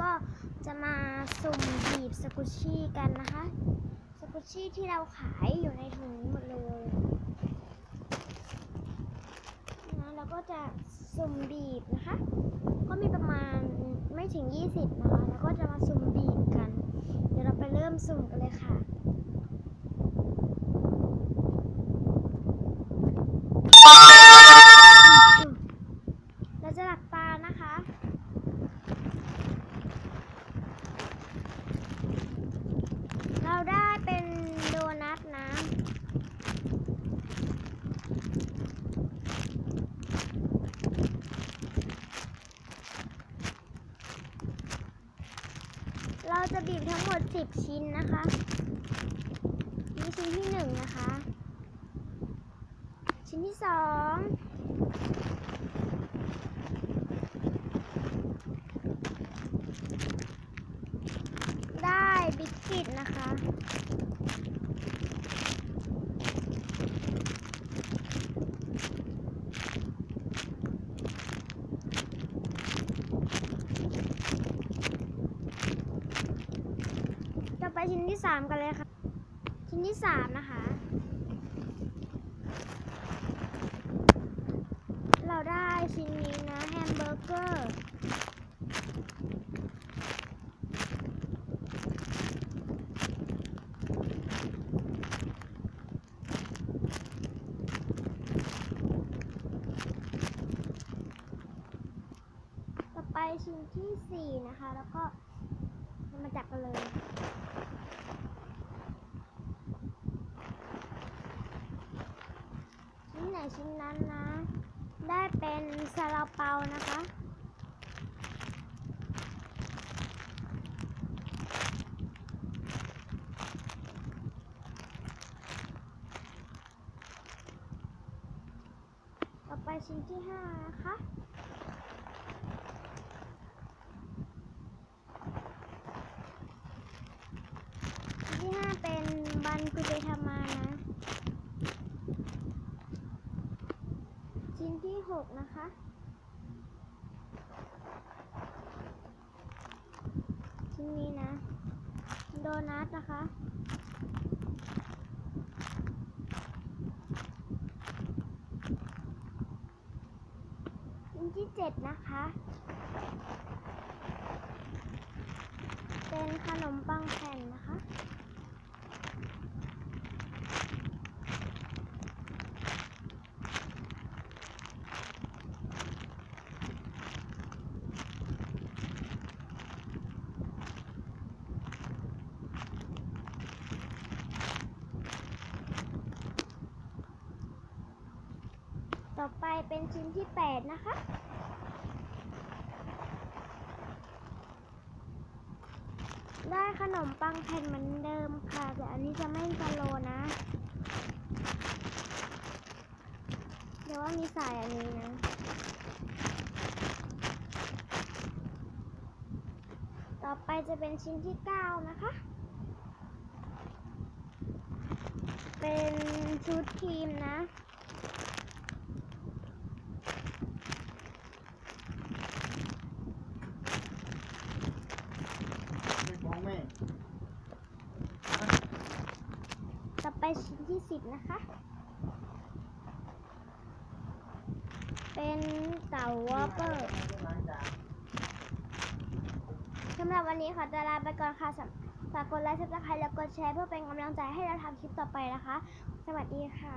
ก็จะมาสุ่มบีบสกุชชี่กันนะคะ สกุชชี่ที่เราขายอยู่ในถุงนี้หมดเลยนะเราก็จะสุ่มบีบนะคะ ก็มีประมาณไม่ถึง 20 นะคะ แล้วก็จะมาสุ่มบีบกัน เดี๋ยวเราไปเริ่มสุ่มกันเลยค่ะ เราจะหลับตานะคะ เราได้เป็นโดนัทนะ เราจะบีบทั้งหมด 10 ชิ้นนะคะนี่ชิ้นที่ 1 นะคะ ชิ้นที่ 2 ได้บิสกิตนะคะ ชิ้นที่สามกันเลยค่ะ ชิ้นที่สามนะคะ เราได้ชิ้นนี้นะแฮมเบอร์เกอร์ไปชิ้นที่สี่นะคะ แล้วก็ มาจับกันเลยชิ้นไหนชิ้นนั้นนะ ได้เป็นซาลาเปานะคะต่อไปชิ้นที่ห้านะคะ ชิ้นที่ห้า เป็นบันกุเตธรรมานะ ชิ้นที่หกนะคะชิ้นนี้นะ โดนัทนะคะชิ้นที่เจ็ดนะคะ เป็นขนมปังแผ่นนะคะ ต่อไปเป็นชิ้นที่แปดนะคะ ได้ขนมปังแผ่นเหมือนเดิมค่ะ แต่อันนี้จะไม่สโลนะ เดี๋ยวว่ามีสายอันนี้นะต่อไปจะเป็นชิ้นที่เก้านะคะ เป็นชุดครีมนะ ของแม่ ต่อ ไปชิ้นที่สิบนะคะ เป็นเต่าวอเปอร์สำหรับวันนี้ขอตัวลาไปก่อนค่ะสำฝากกดไลค์ซับสไครต์แล้วกดแชร์เพื่อเป็นกำลังใจให้เราทำคลิปต่อไปนะคะ สวัสดีค่ะ